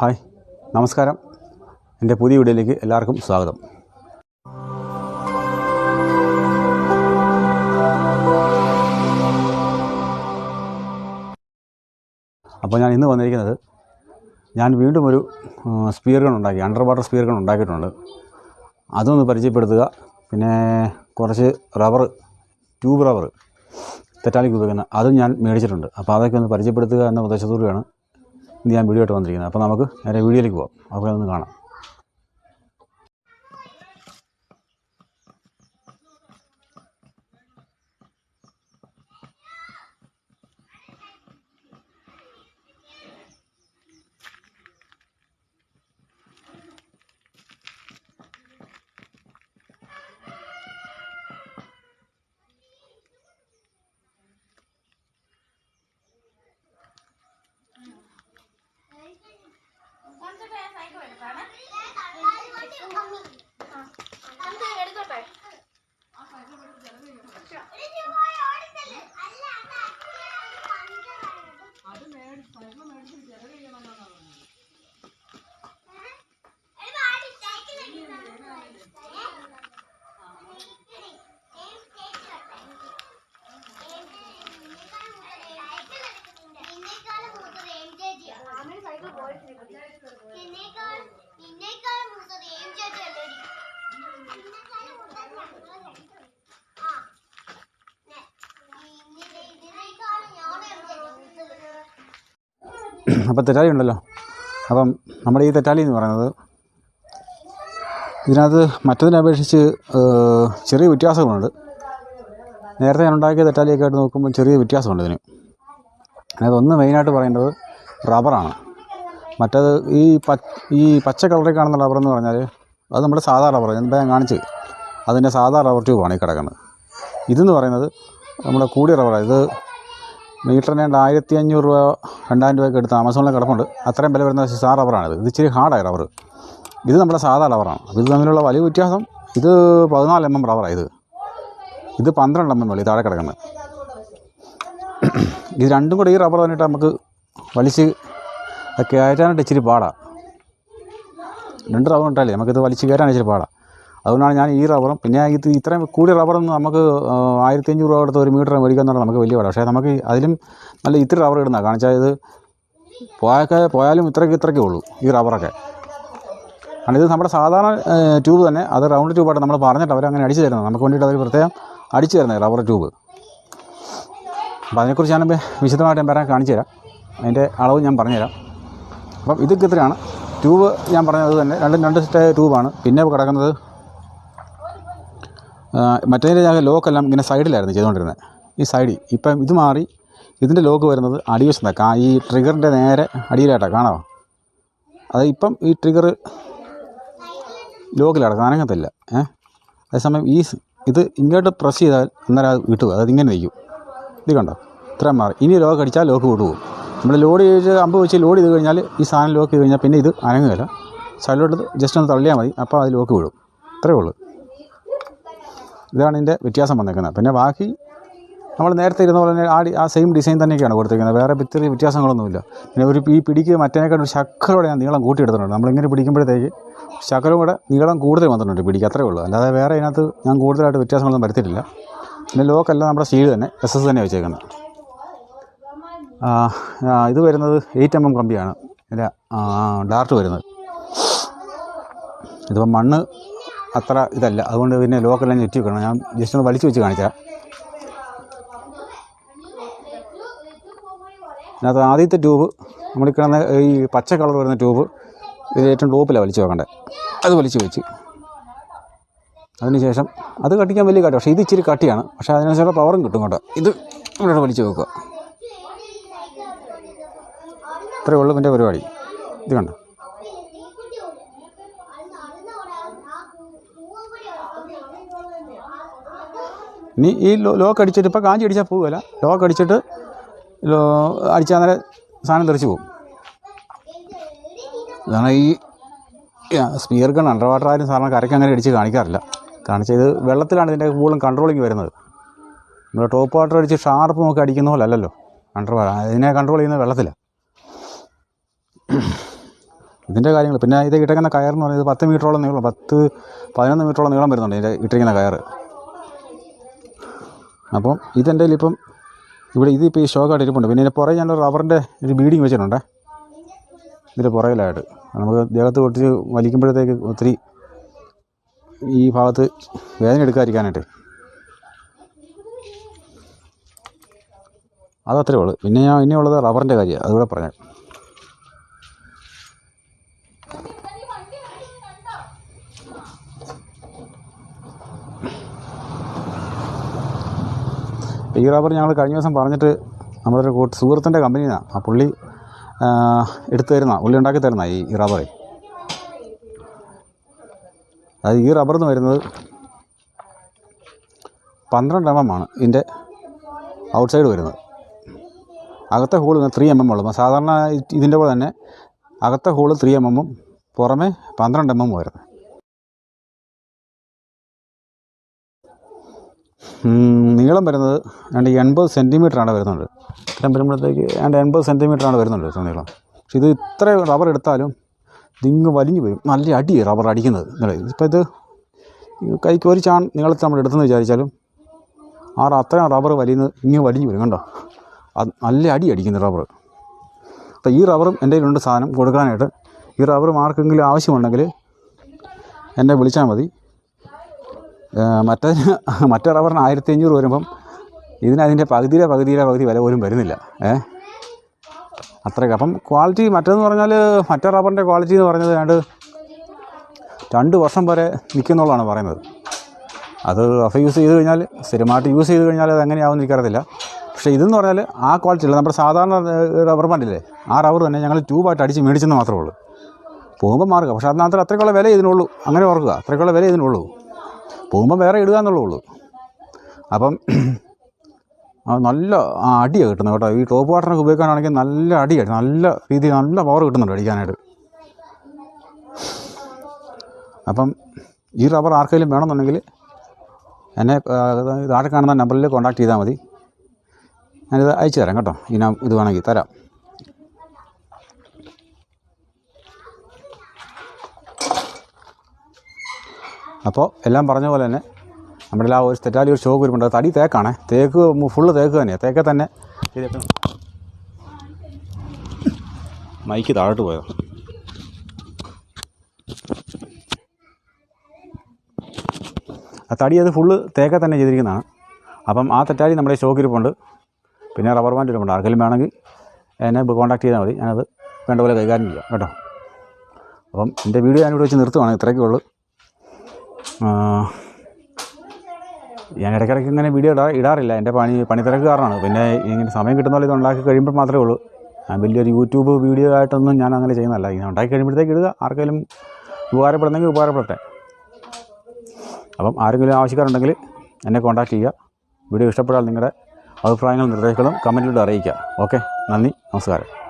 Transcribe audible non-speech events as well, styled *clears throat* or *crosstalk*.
Hi നമസ്കാരം. എന്റെ പുതിയ വീഡിയോയിലേക്ക് എല്ലാവർക്കും സ്വാഗതം. അപ്പോൾ ഞാൻ ഇന്ന് വന്നിരിക്കുന്നത് ഞാൻ വീണ്ടും ഒരു സ്പിയർ ഗൺ ഉണ്ടാക്കി അണ്ടർ വാട്ടർ സ്പിയർ ഗൺ ഉണ്ടാക്കിയിട്ടുണ്ട്. അതൊന്ന് പരിചയപ്പെടുത്തുക. പിന്നെ കുറച്ച് റബ്ബർ ട്യൂബ് റബ്ബർ തെറ്റാലിക്ക് ഉപയോഗിക്കുന്ന അതും ഞാൻ മേടിച്ചിട്ടുണ്ട്. അപ്പോൾ അതൊക്കെ ഒന്ന് പരിചയപ്പെടുത്തുക എന്ന ഉദ്ദേശത്തോടെയാണ് ഞാൻ വീഡിയോ ആയിട്ട് വന്നിരിക്കുന്നത്. അപ്പോൾ നമുക്ക് നേരെ വീഡിയോയിലേക്ക് പോകാം അപ്പോൾ അതൊന്ന് കാണാം. *clears throat* അപ്പോൾ തെറ്റാലി ഉണ്ടല്ലോ. അപ്പം നമ്മുടെ ഈ തെറ്റാലി എന്ന് പറയുന്നത് ഇതിനകത്ത് മറ്റതിനെ അപേക്ഷിച്ച് ചെറിയ വ്യത്യാസങ്ങളുണ്ട്. നേരത്തെ ഞാൻ ഉണ്ടാക്കിയ തെറ്റാലിയൊക്കെ ആയിട്ട് നോക്കുമ്പോൾ ചെറിയ വ്യത്യാസമുണ്ട് ഇതിന്. അതായത് ഒന്ന് മെയിനായിട്ട് പറയേണ്ടത് റബ്ബറാണ് മറ്റത് ഈ ഈ പച്ച കളറിൽ കാണുന്ന റബ്ബർ എന്ന് പറഞ്ഞാൽ അത് നമ്മുടെ സാധാ റബ്ബർ എന്താ ഞാൻ കാണിച്ച്. അതിന്റെ സാധാ റബ്ബർ ട്യൂബാണ് ഈ കിടക്കുന്നത്. ഇതെന്ന് പറയുന്നത് നമ്മുടെ കൂടിയ റബ്ബറാണ് ഇത് മീറ്ററിന് രണ്ട് ആയിരത്തി അഞ്ഞൂറ് രൂപ രണ്ടായിരം രൂപയൊക്കെ എടുത്ത് ആമസോണിൽ കിടപ്പുണ്ട്. അത്രയും വില വരുന്ന സാ റബ്ബറാണിത് ഇത്. ഇച്ചിരി ഹാർഡായ റബ്ബർ ഇത് നമ്മുടെ സാധാ റബ്ബറാണ് ഇത് തമ്മിലുള്ള വലിയ വ്യത്യാസം ഇത് പതിനാല് എം എം റബ്ബറാണ് ഇത്. ഇത് പന്ത്രണ്ട് എം എം വലിയ താഴെ കിടക്കുന്നത്. ഇത് രണ്ടും കൂടെ ഈ റബ്ബർ വന്നിട്ട് നമുക്ക് വലിച്ച് കയറ്റാനായിട്ട് ഇച്ചിരി പാടാണ് രണ്ട് റബ്ബർ ഇട്ടാലേ നമുക്കിത് വലിച്ച് കയറ്റാൻ ഇച്ചിരി പാടാണ് അതുകൊണ്ടാണ് ഞാൻ ഈ റബ്ബറും പിന്നെ ഇത് ഇത്രയും കൂടിയ റബ്ബറൊന്നും നമുക്ക് ആയിരത്തി അഞ്ഞൂറ് രൂപ കൊടുത്ത് ഒരു മീറ്റർ മേടിക്കുക എന്ന് പറഞ്ഞാൽ നമുക്ക് വലിയ പാടാണ് പക്ഷേ നമുക്ക് അതിലും നല്ല ഇത്തിരി റബ്ബർ ഇടുന്ന കാണിച്ചാൽ ഇത് പോയാൽ പോയാലും ഇത്രയ്ക്ക് ഇത്രയ്ക്കേ ഉള്ളൂ ഈ റബ്ബറൊക്കെ കാരണം ഇത് നമ്മുടെ സാധാരണ ട്യൂബ് തന്നെ. അത് റൗണ്ട് ട്യൂബായിട്ട് നമ്മൾ പറഞ്ഞിട്ട് അവരങ്ങനെ അടിച്ചു തരുന്നത് നമുക്ക് വേണ്ടിയിട്ട് അവർ പ്രത്യേകം അടിച്ചു തരുന്നത് റബ്ബർ ട്യൂബ് അപ്പോൾ അതിനെക്കുറിച്ച് ഞാൻ വിശദമായിട്ട് ഞാൻ പറയാൻ കാണിച്ചു തരാം. അതിന്റെ അളവ് ഞാൻ പറഞ്ഞുതരാം. അപ്പം ഇതൊക്കെ ഇത്രയാണ്. ട്യൂബ് ഞാൻ പറഞ്ഞത് തന്നെ. രണ്ടും രണ്ട് സെറ്റ് ട്യൂബാണ് പിന്നെ കിടക്കുന്നത് മറ്റേതിന്റെ ലോക്കെല്ലാം ഇങ്ങനെ സൈഡിലായിരുന്നു ചെയ്തുകൊണ്ടിരുന്നത്. ഈ സൈഡിൽ ഇപ്പം ഇത് മാറി ഇതിന്റെ ലോക്ക് വരുന്നത് അടിവശത്താണ് കാ ഈ ട്രിഗറിന്റെ നേരെ അടിയിലായിട്ടാണ്. കാണാമോ അത് ഇപ്പം ഈ ട്രിഗർ ലോക്കിലാണ് അനങ്ങത്തില്ല. ഏഹ് അതേസമയം ഈ ഇത് ഇങ്ങോട്ട് പ്രസ് ചെയ്താൽ അന്നേരം അത് കിട്ടുക അതായത് ഇങ്ങനെ നിൽക്കും. ഇത് കണ്ടോ? ഇത്രയും മാറി. ഇനി ലോക്ക് അടിച്ചാൽ ലോക്ക് വിട്ടുപോകും നമ്മൾ ലോഡ് ചെയ്ത് അമ്പ് വെച്ച് ലോഡ് ചെയ്ത് കഴിഞ്ഞാൽ ഈ സാധനം ലോക്ക് ചെയ്ത് കഴിഞ്ഞാൽ പിന്നെ ഇത് അനങ്ങുകയില്ല. സൈഡിലോട്ട് ജസ്റ്റ് ഒന്ന് തള്ളിയാൽ മതി. അപ്പോൾ അത് ലോക്ക് വിടും. ഇത്രയേ ഉള്ളൂ. ഇതാണ് ഇതിന്റെ വ്യത്യാസം വന്നേക്കുന്നത്. പിന്നെ ബാക്കി നമ്മൾ നേരത്തെ ഇരുന്ന പോലെ തന്നെ ആ ആ സെയിം ഡിസൈൻ തന്നെയൊക്കെയാണ് കൊടുത്തിരിക്കുന്നത്. വേറെ ഇത്തിരി വ്യത്യാസങ്ങളൊന്നുമില്ല. പിന്നെ ഒരു ഈ പിടിക്ക് മറ്റേനേക്കാൾ ഒരു ഞാൻ നീളം കൂട്ടിയെടുത്തിട്ടുണ്ട് നമ്മളിങ്ങനെ പിടിക്കുമ്പോഴത്തേക്ക് ശക്കരം കൂടെ നീളം കൂടുതൽ വന്നിട്ടുണ്ട് പിടിക്ക്. അത്രേ ഉള്ളൂ. അല്ലാതെ വേറെ അതിനകത്ത് ഞാൻ കൂടുതലായിട്ട് വ്യത്യാസങ്ങളൊന്നും വരുത്തിയിട്ടില്ല. പിന്നെ ലോക്കല്ല നമ്മുടെ സ്റ്റീൽ തന്നെ എസ് എസ് തന്നെ വെച്ചേക്കുന്നത്. ഇത് വരുന്നത് എയ്റ്റ് എം എം കമ്പിയാണ്. ഇതിന്റെ ഡാർട്ട് വരുന്നത്. ഇതിപ്പോൾ മണ്ണ് അത്ര ഇതല്ല. അതുകൊണ്ട് പിന്നെ ലോക്കെല്ലാം ഞെറ്റി വെക്കണം ഞാൻ ജസ്റ്റ് ഒന്ന് വലിച്ചു വെച്ച് കാണിച്ചാൽ അതിനകത്ത് ആദ്യത്തെ ട്യൂബ് നമ്മൾ കിടന്ന ഈ പച്ച കളർ വരുന്ന ട്യൂബ് ഇത് ഏറ്റവും ടോപ്പിലാണ് വലിച്ചു വെക്കേണ്ടത് അത് വലിച്ചു വെച്ച്. അതിനുശേഷം അത് കട്ടിക്കാൻ വലിയ കട്ടി പക്ഷേ ഇത് ഇച്ചിരി കട്ടിയാണ്. പക്ഷേ അതിനനുസരിച്ചുള്ള പവറും കിട്ടും കേട്ടോ. ഇത് ഇവിടെ വലിച്ചു വെക്കുക. ഇത്രയേ ഉള്ളൂ എന്റെ പരിപാടി. ഇത് കണ്ടോ? ഇനി ഈ ലോക്ക് അടിച്ചിട്ട് ഇപ്പോൾ കാഞ്ചി അടിച്ചാൽ പോവുകയില്ല. ലോക്ക് അടിച്ചിട്ട് ലോ അടിച്ചാൽ നേരെ സാധനം തെറിച്ച് പോകും. ഇതാണ് ഈ സ്പിയർ ഗൺ അണ്ടർ വാട്ടർ ആയാലും സാറിന് കരയ്ക്ക് അങ്ങനെ അടിച്ച് കാണിക്കാറില്ല. കാണിച്ചാൽ ഇത് വെള്ളത്തിലാണ് ഇതിന്റെ കൂടുതലും കൺട്രോളിങ് വരുന്നത്. നമ്മൾ ടോപ്പ് വാട്ടർ അടിച്ച് ഷാർപ്പ് നോക്കി അടിക്കുന്ന പോലെ അല്ലല്ലോ അണ്ടർ വാട്ടർ ഇതിനെ കൺട്രോൾ ചെയ്യുന്നത് വെള്ളത്തിലാണ് ഇതിന്റെ കാര്യങ്ങൾ പിന്നെ ഇത് ഇട്ടിരിക്കുന്ന എന്ന് പറയുന്നത് പത്ത് മീറ്ററോളം നീളം പത്ത് പതിനൊന്ന് മീറ്ററോളം നീളം വരുന്നുണ്ട് ഇതിന്റെ ഇട്ടിരിക്കുന്ന കയറ്. അപ്പം ഇതെന്റെ ഇപ്പം ഇവിടെ ഇതിപ്പോൾ ഈ ഷോക്കായിട്ട് ഇരിപ്പുണ്ട്. പിന്നെ ഇതിന്റെ പുറകെ ഞാൻ റബ്ബറിന്റെ ഒരു ബീഡിങ് വെച്ചിട്ടുണ്ട്. ഇതിന്റെ പുറകിലായിട്ട്. നമുക്ക് ദേഹത്ത് പൊട്ടിച്ച് വലിക്കുമ്പോഴത്തേക്ക് ഒത്തിരി ഈ ഭാഗത്ത് വേദന എടുക്കാതിരിക്കാനായിട്ട്. അതത്രേ ഉള്ളൂ. പിന്നെ ഞാൻ ഇനിയുള്ളത് റബ്ബറിന്റെ കാര്യമാണ്. അതുകൂടെ പറയാം. ഈ റബ്ബർ ഞങ്ങൾ കഴിഞ്ഞ ദിവസം പറഞ്ഞിട്ട് നമ്മുടെ ഒരു കൂട്ട് സുഹൃത്തിന്റെ കമ്പനിയിൽ നിന്നാണ് ആ പുള്ളി എടുത്തു തരുന്ന പുള്ളി ഉണ്ടാക്കി തരുന്ന ഈ ഈ റബ്ബറേ അത് ഈ റബ്ബർ എന്ന് വരുന്നത് പന്ത്രണ്ട് എം എം ആണ് ഇതിന്റെ ഔട്ട് സൈഡ് വരുന്നത്. അകത്തെ ഹോൾ ത്രീ എം എം ഉള്ളു. സാധാരണ ഇതിന്റെ പോലെ തന്നെ അകത്തെ ഹോൾ ത്രീ എം എമ്മും പുറമെ പന്ത്രണ്ട് എം എം വരുന്നത്. നീളം വരുന്നത് രണ്ട് എൺപത് സെന്റിമീറ്ററാണ് വരുന്നുണ്ട്. ഇത്രയും വരുമ്പോഴത്തേക്ക് രണ്ട് എൺപത് സെന്റിമീറ്ററാണ് വരുന്നുണ്ട് നീളം. പക്ഷേ ഇത് ഇത്ര റബ്ബർ എടുത്താലും ഇതിങ്ങ് വലിഞ്ഞു വരും. നല്ല അടി റബ്ബർ അടിക്കുന്നത്. ഇപ്പോൾ ഇത് കൈക്ക് ഒരു ചാൺ നീളത്തിൽ നമ്മൾ എടുത്തെന്ന് വിചാരിച്ചാലും ആ അത്രയും റബ്ബർ വലിയുന്നത് ഇങ്ങനെ വലിഞ്ഞു വരും കണ്ടോ? അത് നല്ല അടി അടിക്കുന്നു റബ്ബർ. അപ്പോൾ ഈ റബ്ബറും എന്റെ കയ്യിലുണ്ട് സാധനം കൊടുക്കാനായിട്ട്. ഈ റബ്ബർ ആർക്കെങ്കിലും ആവശ്യമുണ്ടെങ്കിൽ എന്നെ വിളിച്ചാൽ മതി. മറ്റേ *laughs* മറ്റേ റബ്ബറിന് ആയിരത്തി അഞ്ഞൂറ് വരുമ്പം ഇതിനതിന്റെ പകുതിയിലെ പകുതിയിലെ പകുതി വില പോലും വരുന്നില്ല. ഏ? അത്രയ്ക്ക്. അപ്പം ക്വാളിറ്റി മറ്റേന്ന് പറഞ്ഞാൽ മറ്റേ റബ്ബറിന്റെ ക്വാളിറ്റി എന്ന് പറഞ്ഞത് ഏതാണ്ട് രണ്ട് വർഷം വരെ നിൽക്കുന്നുള്ളതാണ് പറയുന്നത്. അത് റഫ് യൂസ് ചെയ്ത് കഴിഞ്ഞാൽ സ്ഥിരമായിട്ട് യൂസ് ചെയ്ത് കഴിഞ്ഞാൽ അത് എങ്ങനെയാവും എനിക്കറിയത്തില്ല. പക്ഷേ ഇതെന്ന് പറഞ്ഞാൽ ആ ക്വാളിറ്റി അല്ല നമ്മുടെ സാധാരണ റബ്ബർ ബാൻഡില്ലേ ആ റബ്ബർ തന്നെ ഞങ്ങൾ ട്യൂബായിട്ട് അടിച്ച് മേടിച്ചെന്ന് മാത്രമേ ഉള്ളൂ. പോകുമ്പോൾ മാറുക. പക്ഷേ അതിനകത്ത് അത്രയ്ക്കുള്ള വില ഇതിനുള്ളൂ. അങ്ങനെ ഓർക്കുക. അത്രയ്ക്കുള്ള വില ഇതിനുള്ളൂ. പോകുമ്പോൾ വേറെ ഇടുക എന്നുള്ളൂ ഉള്ളൂ അപ്പം നല്ല അടിയാണ് കിട്ടുന്നത് കേട്ടോ. ഈ ടോപ്പ് വാട്ടറിനൊക്കെ ഉപയോഗിക്കാനാണെങ്കിൽ നല്ല അടിയാണ് നല്ല രീതിയിൽ നല്ല പവർ കിട്ടുന്നുണ്ട് അടിക്കാനായിട്ട്. അപ്പം ഈ റബ്ബർ ആർക്കെങ്കിലും വേണമെന്നുണ്ടെങ്കിൽ എന്നെ താഴെ കാണുന്ന നമ്പറിൽ കോൺടാക്ട് ചെയ്താൽ മതി. ഞാനിത് അയച്ചു തരാം കേട്ടോ. ഈ ഇത് വേണമെങ്കിൽ തരാം. അപ്പോൾ എല്ലാം പറഞ്ഞ പോലെ തന്നെ നമ്മുടെ ആ ഒരു തെറ്റാലി ഒരു ഷോക്ക് വരുമ്പോൾ തടി തേക്കാണേ. തേക്ക് ഫുള്ള് തേക്ക് തന്നെയാണ് തേക്കെ തന്നെ. ഇതൊക്കെ മൈക്ക് താഴോട്ട് പോയോ? ആ തടി അത് ഫുള്ള് തേക്കെ തന്നെ ചെയ്തിരിക്കുന്നതാണ്. അപ്പം ആ തെറ്റാലി നമ്മുടെ ഷോക്ക് ഇരിപ്പുണ്ട്. പിന്നെ റബ്ബർ ബാൻഡ് ഇരിപ്പുണ്ട്. ആർക്കെങ്കിലും വേണമെങ്കിൽ എന്നെ കോൺടാക്ട് ചെയ്താൽ മതി. ഞാനത് വേണ്ട പോലെ കൈകാര്യം ചെയ്യാം. കേട്ടോ? അപ്പം എന്റെ വീഡിയോ ഞാനിവിടെ വെച്ച് നിർത്തുവാണ്. ഇത്രയൊക്കെ ഉള്ളൂ. ഞാൻ ഇടയ്ക്കിടയ്ക്ക് ഇങ്ങനെ വീഡിയോ ഇടാ ഇടാറില്ല. എന്റെ പണി പണിത്തിരക്ക് കാരണമാണ് പിന്നെ ഇങ്ങനെ സമയം കിട്ടുന്ന പോലെ ഇത് ഉണ്ടാക്കി കഴിയുമ്പോൾ മാത്രമേ ഉള്ളൂ. ഞാൻ വലിയൊരു യൂട്യൂബ് വീഡിയോ ആയിട്ടൊന്നും ഞാൻ അങ്ങനെ ചെയ്യുന്നതല്ല. ഇങ്ങനെ ഉണ്ടാക്കി കഴിയുമ്പോഴത്തേക്ക് ഇടുക. ആർക്കെങ്കിലും ഉപകാരപ്പെടുന്നെങ്കിൽ ഉപകാരപ്പെടട്ടെ. അപ്പം ആരെങ്കിലും ആവശ്യക്കാരുണ്ടെങ്കിൽ എന്നെ കോൺടാക്റ്റ് ചെയ്യുക. വീഡിയോ ഇഷ്ടപ്പെട്ടാൽ നിങ്ങളുടെ അഭിപ്രായങ്ങളും നിർദ്ദേശങ്ങളും കമന്റിലൂടെ അറിയിക്കുക. ഓക്കെ നന്ദി. നമസ്കാരം.